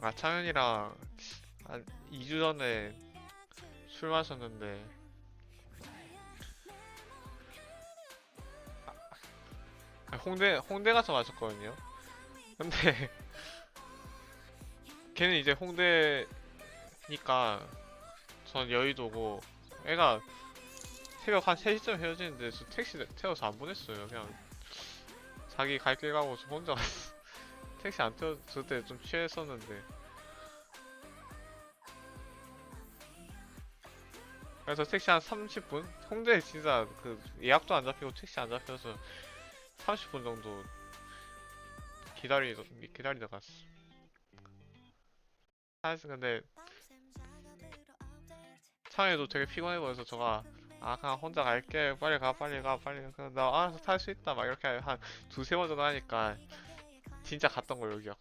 아 창현이랑 한 2주 전에 술 마셨는데 아, 홍대 홍대 가서 마셨거든요. 근데 걔는 이제 홍대니까 전 여의도고 애가 새벽 한 3시쯤 헤어지는데 저 택시 태워서 안 보냈어요. 그냥 자기 갈 길 가고 저 혼자 갔어. 택시 안 태워 그때 좀 취했었는데 그래서 택시 한 30분? 홍대에 진짜 그 예약도 안 잡히고 택시 안 잡혀서 30분 정도 기다리 기다리다 갔어. 사실 근데 차에도 되게 피곤해 보여서 저가 아 그냥 혼자 갈게 빨리 가 빨리 가 빨리 가 그냥 나 알아서 탈 수 있다 막 이렇게 한 두세 번 정도 하니까 진짜 갔던 걸로 기억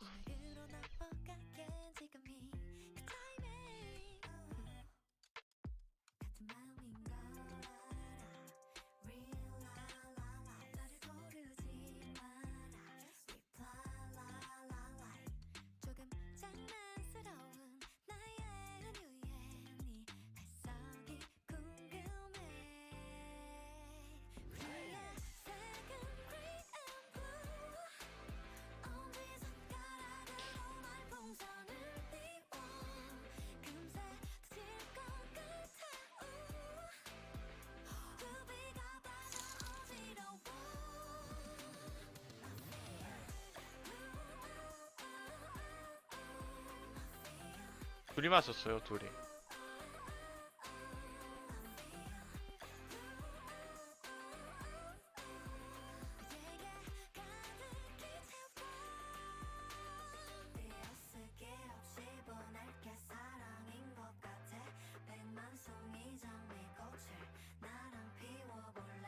꽃을 나랑 피워볼래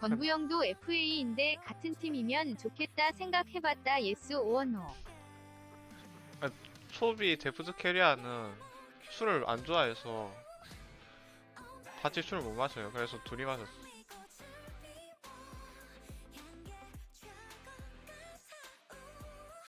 권부영도 FA인데 같은 팀이면 좋겠다 생각해봤다. 예스 오어 노. 초비 데프트 캐리아는 술을 안 좋아해서 같이 술을 못 마셔요 그래서 둘이 마셨어